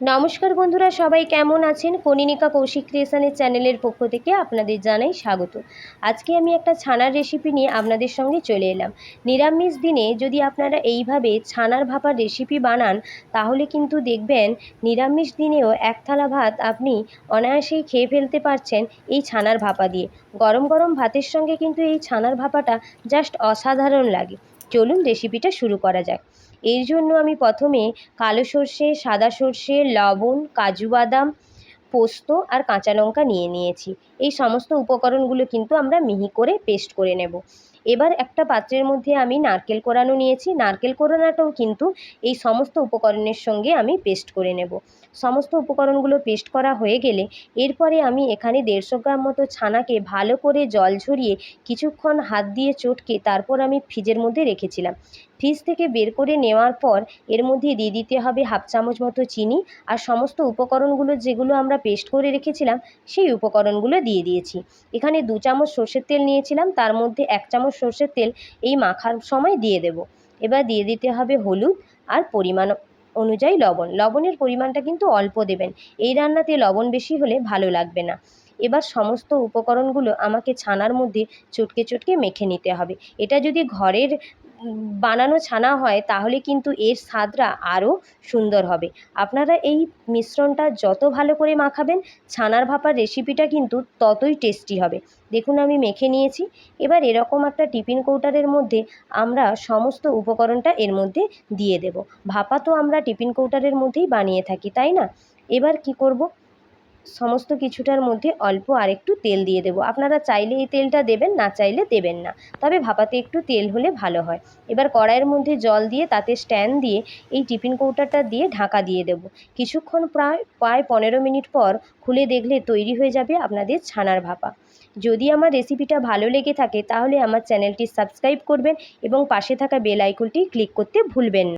নমস্কার বন্ধুরা, সবাই কেমন আছেন? কনিনিকা কৌশিক ক্রিয়েশনের চ্যানেলের পক্ষ থেকে আপনাদের জানাই স্বাগত। আজকে আমি একটা ছানার রেসিপি নিয়ে আপনাদের সঙ্গে চলে এলাম। নিরামিষ দিনে যদি আপনারা এইভাবে ছানার ভাপার রেসিপি বানান, তাহলে কিন্তু দেখবেন নিরামিষ দিনেও এক থালা ভাত আপনি অনায়াসেই খেয়ে ফেলতে পারছেন এই ছানার ভাপা দিয়ে। গরম গরম ভাতের সঙ্গে কিন্তু এই ছানার ভাপাটা জাস্ট অসাধারণ লাগে। চলুন রেসিপিটা শুরু করা যাক। এর জন্য আমি প্রথমে কালো সর্ষে, সাদা সর্ষে, লবণ, কাজু বাদাম পোস্ত আর কাঁচা লঙ্কা নিয়ে নিয়েছি। এই সমস্ত উপকরণগুলো কিন্তু আমরা মিহি করে পেস্ট করে নেব। এবার একটা পাত্রের মধ্যে আমি নারকেল কোরানো নিয়েছি। নারকেল কোরানোটাও কিন্তু এই সমস্ত উপকরণের সঙ্গে আমি পেস্ট করে নেব। সমস্ত উপকরণগুলো পেস্ট করা হয়ে গেলে এরপরে আমি এখানে দেড়শো গ্রাম মতো ছানাকে ভালো করে জল ঝরিয়ে কিছুক্ষণ হাত দিয়ে চটকে তারপর আমি ফ্রিজের মধ্যে রেখেছিলাম। ফ্রিজ থেকে বের করে নেওয়ার পর এর মধ্যে দিয়ে দিতে হবে হাফ চামচ মতো চিনি। আর সমস্ত উপকরণগুলো যেগুলো আমরা পেস্ট করে রেখেছিলাম, সেই উপকরণগুলো দিয়ে দিয়েছি। এখানে দু চামচ সর্ষের তেল নিয়েছিলাম, তার মধ্যে এক চামচ সর্ষের তেল এই মাখার সময় দিয়ে দেব। এবার দিয়ে দিতে হবে হলুদ আর পরিমাণ অনুযায়ী লবণ। লবণের পরিমাণটা কিন্তু অল্প দেবেন। এই রান্নাতে লবণ বেশি হলে ভালো লাগবে না। এবার সমস্ত উপকরণগুলো আমাকে ছানার মধ্যে চটকে চটকে মেখে নিতে হবে। এটা যদি ঘরের বানানো ছানা হয়, তাহলে কিন্তু এর স্বাদটা আরও সুন্দর হবে। আপনারা এই মিশ্রণটা যত ভালো করে মাখাবেন, ছানার ভাপার রেসিপিটা কিন্তু ততই টেস্টি হবে। দেখুন, আমি মেখে নিয়েছি। এবার এরকম একটা টিফিন কৌটারের মধ্যে আমরা সমস্ত উপকরণটা এর মধ্যে দিয়ে দেব। ভাপা তো আমরা টিফিন কৌটারের মধ্যেই বানিয়ে থাকি, তাই না? এবার কি করব? সমস্ত কিছুটার মধ্যে অল্প আরেকটু তেল দিয়ে দেবো। আপনারা চাইলে এই তেলটা দেবেন, না চাইলে দেবেন না। তবে ভাপাতে একটু তেল হলে ভালো হয়। এবার কড়াইয়ের মধ্যে জল দিয়ে, তাতে স্ট্যান্ড দিয়ে, এই টিফিন কৌটাটা দিয়ে ঢাকা দিয়ে দেবো। কিছুক্ষণ প্রায় প্রায় পনেরো মিনিট পর খুলে দেখলে তৈরি হয়ে যাবে আপনাদের ছানার ভাপা। যদি আমার রেসিপিটা ভালো লেগে থাকে, তাহলে আমার চ্যানেলটি সাবস্ক্রাইব করবেন এবং পাশে থাকা বেল আইকনটি ক্লিক করতে ভুলবেন না।